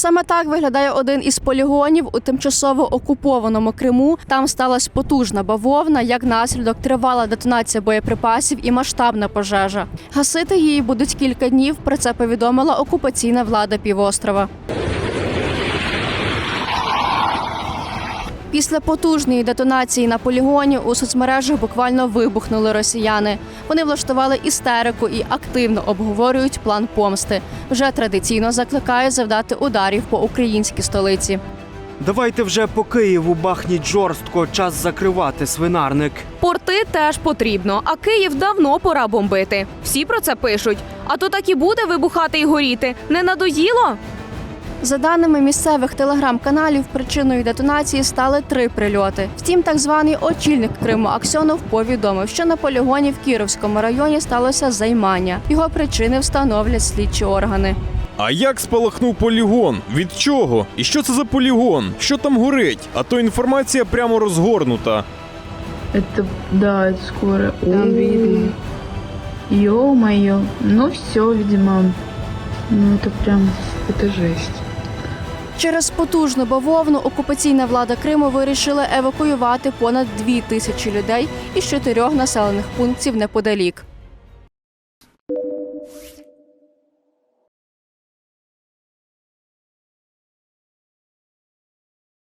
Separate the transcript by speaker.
Speaker 1: Саме так виглядає один із полігонів у тимчасово окупованому Криму. Там сталася потужна бавовна. Як наслідок тривала детонація боєприпасів і масштабна пожежа. Гасити її будуть кілька днів. Про це повідомила окупаційна влада півострова. Після потужної детонації на полігоні у соцмережах буквально вибухнули росіяни. Вони влаштували істерику і активно обговорюють план помсти. Вже традиційно закликають завдати ударів по українській столиці.
Speaker 2: Давайте вже по Києву бахніть жорстко, час закривати свинарник.
Speaker 3: Порти теж потрібно, а Київ давно пора бомбити. Всі про це пишуть. А то так і буде вибухати і горіти. Не надоїло?
Speaker 1: За даними місцевих телеграм-каналів, причиною детонації стали три прильоти. Втім, так званий очільник Криму Аксьонов повідомив, що на полігоні в Кіровському районі сталося займання. Його причини встановлять слідчі органи.
Speaker 4: А як спалахнув полігон? Від чого? І що це за полігон? Що там горить? А то інформація прямо розгорнута.
Speaker 5: Это, да, это скоро. Там видно. Ё-моё. Ну все, видимо. Ну это прям, это жесть.
Speaker 1: Через потужну бавовну окупаційна влада Криму вирішила евакуювати понад дві тисячі людей із чотирьох населених пунктів неподалік.